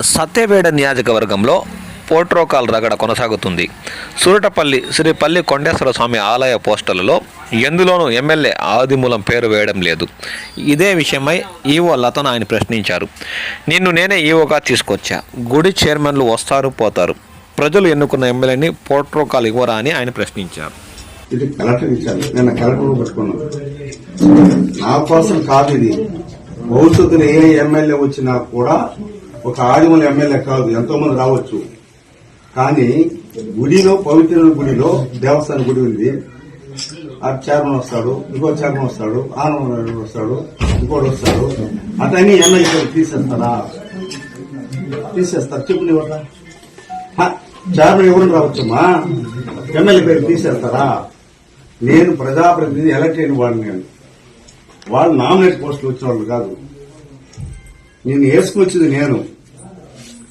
సత్యవేడ నియోజకవర్గంలో పోట్రోకాల్ రగడ కొనసాగుతుంది. సూరటపల్లి శ్రీ పల్లి కొండేశ్వర స్వామి ఆలయ పోస్టర్లలో ఎందులోనూ ఎమ్మెల్యే ఆదిమూలం పేరు వేయడం లేదు. ఇదే విషయమై ఈవో లతను ఆయన ప్రశ్నించారు. నిన్ను నేనే ఈవోగా తీసుకొచ్చా. గుడి చైర్మన్లు వస్తారు పోతారు. ప్రజలు ఎన్నుకున్న ఎమ్మెల్యేని పోట్రోకాల్ ఇవ్వరా అని ఆయన ప్రశ్నించారు. ఇది కలెక్టర్ ఇచ్చారు. నేను కలెక్టర్ పెట్టుకున్నాను నా కోసం కాదు ఇది. భవిష్యత్తులో ఏ ఎమ్మెల్యే వచ్చినా కూడా ఒక ఆదిమూల ఎమ్మెల్యే కాదు ఎంతో మంది రావచ్చు. కానీ గుడిలో పవిత్ర గుడిలో దేవస్థాన గుడి ఉంది. ఆ చైర్మన్ వస్తాడు ఇంకో చైర్మన్ వస్తాడు ఆనంద వస్తాడు ఇంకోటి వస్తాడు. అతన్ని ఎమ్మెల్యే పేరు తీసేస్తారా? తీసేస్తారు. చెప్పు నీ వల్ల. చైర్మన్ ఎవరు రావచ్చమ్మా? ఎమ్మెల్యే పేరు తీసేస్తారా? నేను ప్రజాప్రతినిధి ఎలక్ట్ అయిన వాడిని నేను. వాళ్ళు నామినేట్ పోస్టులు వచ్చిన వాళ్ళు కాదు. నేను వేసుకొచ్చింది నేను.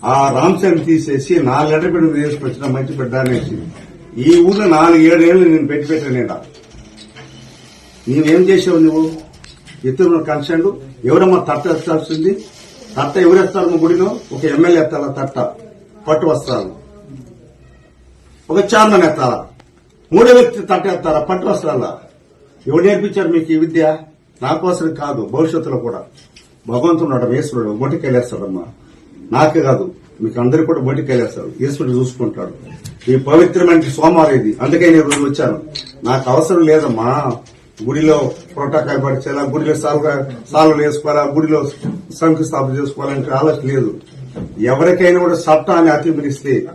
ఆ రామ్సేన్ తీసేసి నా లెటర్ పెట్టి వేసుకొచ్చిన మంచి బిడ్డ అనేసి ఈ ఊళ్ళో నాలుగు ఏడేళ్ళు నేను పెట్టి పెట్టాను నేనేం. చేసావు నువ్వు? ఇతరుల కన్సర్న్ ఎవరమ్మా తట్ట ఎత్తాల్సింది తట్ట ఎవరు గుడిలో? ఒక ఎమ్మెల్యే ఎత్తాలా తట్ట? పట్టు వస్త్రాలు. ఒక చైర్మన్ ఎత్తాలా? మూడో వ్యక్తి తట్ట ఎత్తారా పట్టు వస్త్రాలా? ఎవరు నేర్పించారు మీకు ఈ విద్య? నా కోసం కాదు భవిష్యత్తులో కూడా. భగవంతుడు ఉన్నాడు ఈశ్వరుడు బొట్టికెళ్ళేస్తాడమ్మా నాకే కాదు. మీకు అందరు కూడా బొట్టికెళ్ళేస్తాడు ఈశ్వరుడు చూసుకుంటాడు. ఈ పవిత్రమైన సోమవారం ఇది అందుకే నేను రోజు వచ్చాను. నాకు అవసరం లేదమ్మా. గుడిలో ప్రోటోకాల్ పడిచేలా గుడిలో సాల్వ సాల్వలు వేసుకోవాలా? గుడిలో శంకుస్థాపన చేసుకోవాలంటే ఆలోచన లేదు. ఎవరికైనా కూడా చట్టాన్ని అతిమిస్తే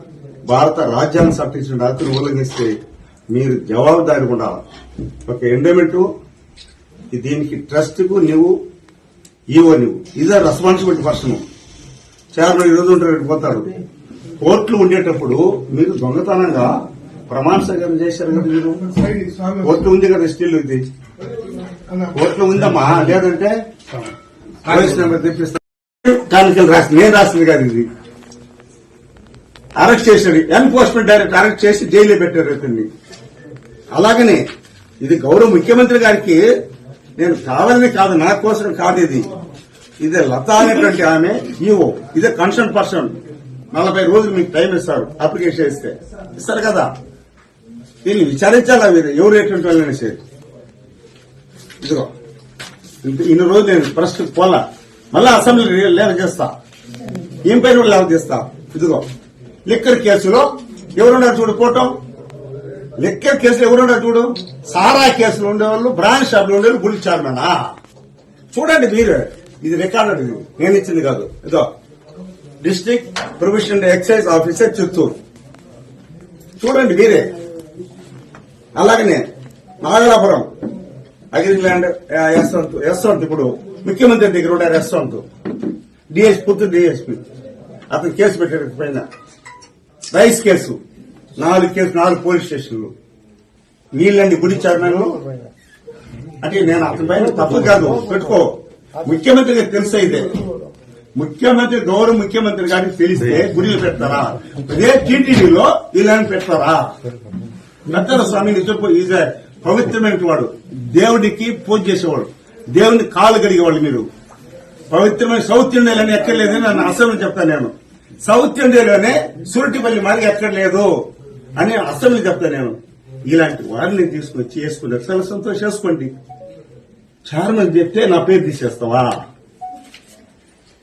భారత రాజ్యాన్ని సట్టించిన ఇచ్చిన ఉల్లంఘిస్తే మీరు జవాబుదారి ఉండాలి? ఒక ఎండోమెంటు దీనికి ట్రస్ట్కు నువ్వు ఈవో నువ్వు. ఇదే రెస్పాన్సిబిలిటీ పర్సన్ చైర్మన్ ఈ రోజు ఉంటారు పోతాడు కోర్టులు ఉండేటప్పుడు మీరు దొంగతనంగా ప్రమాణ స్వీకారం చేశారు కదా మీరు? కోర్టు ఉంది కదా స్టిల్ ఇది? కోర్టులో ఉందమ్మా లేదంటే పోలీస్ నెంబర్ తెప్పిస్తా కానికలు రాసి నేను రాసింది కాదు ఇది. అరెస్ట్ చేశాడు ఎన్ఫోర్స్మెంట్ డైరెక్ట్ అరెస్ట్ చేసి జైల్లో పెట్టారు ఇతన్ని అలాగనే ఇది గౌరవ ముఖ్యమంత్రి గారికి నేను కావాలని కాదు నా కోసం కాదు ఇది. ఇది లత అనేటువంటి ఆమె ఈఓ ఇదే కన్సర్న్ పర్సన్ నలభై రోజులు మీకు టైం ఇస్తారు అప్లికేషన్ ఇస్తే. ఇస్తారు కదా. దీన్ని విచారించాలా మీరు ఎవరు ఎటువంటి వాళ్ళని ఇదిగో ఇన్ని రోజులు నేను ప్రశ్న పోలా. మళ్ళా అసెంబ్లీ లేవ చేస్తా. ఏం పైన లేవ చేస్తా ఇదిగో లిక్కర్ కేసులో ఎవరున్నారు చూడు పోవటం లిక్కర్ కేసులు ఎవరున్నారు చూడు? సారా కేసులో ఉండేవాళ్ళు బ్రాంచ్ షాపులు ఉండేవాళ్ళు గుడి చైర్మనా చూడండి మీరు. ఇది రికార్డెడ్ ఇది. నేను ఇచ్చింది కాదు. ఇదో. District provision excise officer Chittoor. చూడండి మీరే. అలాగనే నాగలాపురం. అగ్రిల్యాండ్ రెస్టారెంట్ రెస్టారెంట్ ఇప్పుడు ముఖ్యమంత్రి దగ్గర ఉండే రెస్టారెంట్ డిఎస్ పుత్తూరు డిఎస్పీ. అతను కేసు పెట్టాడు పైన. Rice case. నాలుగు కేసు నాలుగు పోలీస్ స్టేషన్లు. వీళ్ళండి గుడి చైర్మన్ అంటే నేను అతని పైన తప్పు కాదు. పెట్టుకో. ముఖ్యమంత్రి తెలుసా ఇదే? ముఖ్యమంత్రి గౌరవ ముఖ్యమంత్రి గారికి తెలిస్తే గుడిలు పెడతారా? ఇదే టీటీడీలో వీళ్ళని పెడతారా? పెద్దల స్వామి నిజపు పవిత్రమైన వాడు. దేవుడికి పూజ చేసేవాడు. దేవుని కాలు కడిగేవాళ్ళు మీరు. పవిత్రమైన సౌత్ ఇండియాలోనే ఎక్కర్లేదని నన్ను అసలు చెప్తాను నేను. సౌత్ ఇండియాలోనే సురటిపల్లి మరి ఎక్కర్లేదు అని అసలు చెప్తాను నేను. ఇలాంటి వారిని తీసుకొచ్చి చాలా సంతోషం చేసుకోండి. చార్మన్ చెప్తే నా పేరు తీసేస్తావా?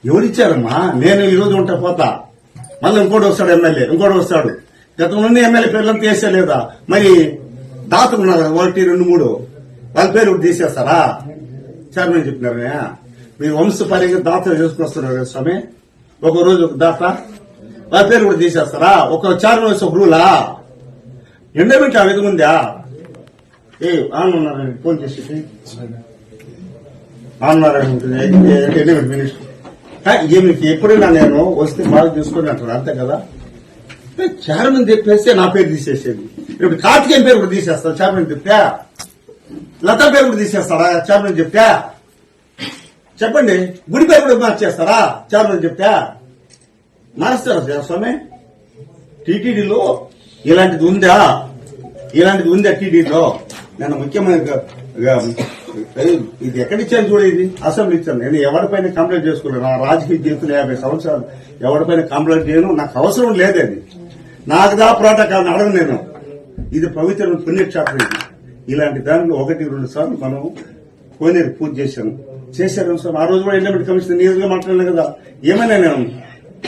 ఎవరిచ్చారమ్మా? నేను ఈ రోజు ఉంటా పోతా. మళ్ళీ ఇంకోటి వస్తాడు ఎమ్మెల్యే ఇంకోటి వస్తాడు. గతంలోనే ఎమ్మెల్యే పేర్లను తీసేలేదా మరి దాతలు ఉన్నారు ఒకటి రెండు మూడు. వాళ్ళ పేరు ఒకటి తీసేస్తారా? చైర్మన్ చెప్పినారనే. మీరు వంశపరంగా దాతలు చేసుకొస్తున్నారు కదా స్వామి. ఒక రోజు ఒక దాత వాళ్ళ పేరు కూడా తీసేస్తారా? ఒక చైర్మన్ వేసి ఒక రూలా? ఎండోమెంట్ ఆ విధంగా ఉందా ఏ ఆన్ ఉన్నారని ఫోన్ చేసి అన్నారని ఉంటుంది. Endowment minister. ఏమి ఎప్పుడైనా నేను వస్తే బాగా చూసుకొని అంటారు. అంతే కదా? చైర్మన్ చెప్పేస్తే నా పేరు తీసేసేది. ఇప్పుడు కార్తికేయ పేరు కూడా తీసేస్తాడు చైర్మన్ చెప్తే లతా పేరు కూడా తీసేస్తాడా? చైర్మన్ చెప్తే చెప్పండి. గుడి పేరు కూడా మార్చేస్తారా? చైర్మన్ చెప్తే మారుస్తారా స్వామి? టీటీడీలో ఇలాంటిది ఉందా? ఇలాంటిది ఉందా టీటీడీలో? నేను ముఖ్యమైన ఇది ఎక్కడిచ్చాను చూడ ఇది? అసెంబ్లీ ఇచ్చాను నేను ఎవరిపైన కంప్లైంట్ చేసుకోలేదు నా రాజకీయ జీవితంలో యాభై సంవత్సరాలు ఎవరిపైన కంప్లైంట్ చేయను? నాకు అవసరం లేదు అది. నాకు దా ప్రోటోకాల్ అడగ నేను. ఇది పవిత్ర పుణ్యక్షేత్రం ఇది. ఇలాంటి దానిలో ఒకటి రెండు సార్లు మనం కోనేరు పూజ చేశాను. చేశారు సార్. ఆ రోజు కూడా ఎండమెంట్ కమిషన్ నీరుగా మాట్లాడలేదు కదా. ఏమైనా నేను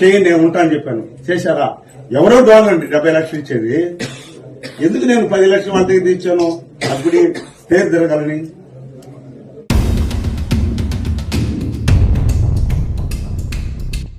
చేయండి నేను ఉంటాను చెప్పాను. చేశారా? ఎవరో డోనండి డెబ్బై లక్షలు ఇచ్చేది. ఎందుకు నేను పది లక్షలు అంతకి దగ్గర ఇచ్చాను? పేరు తిరగాలని.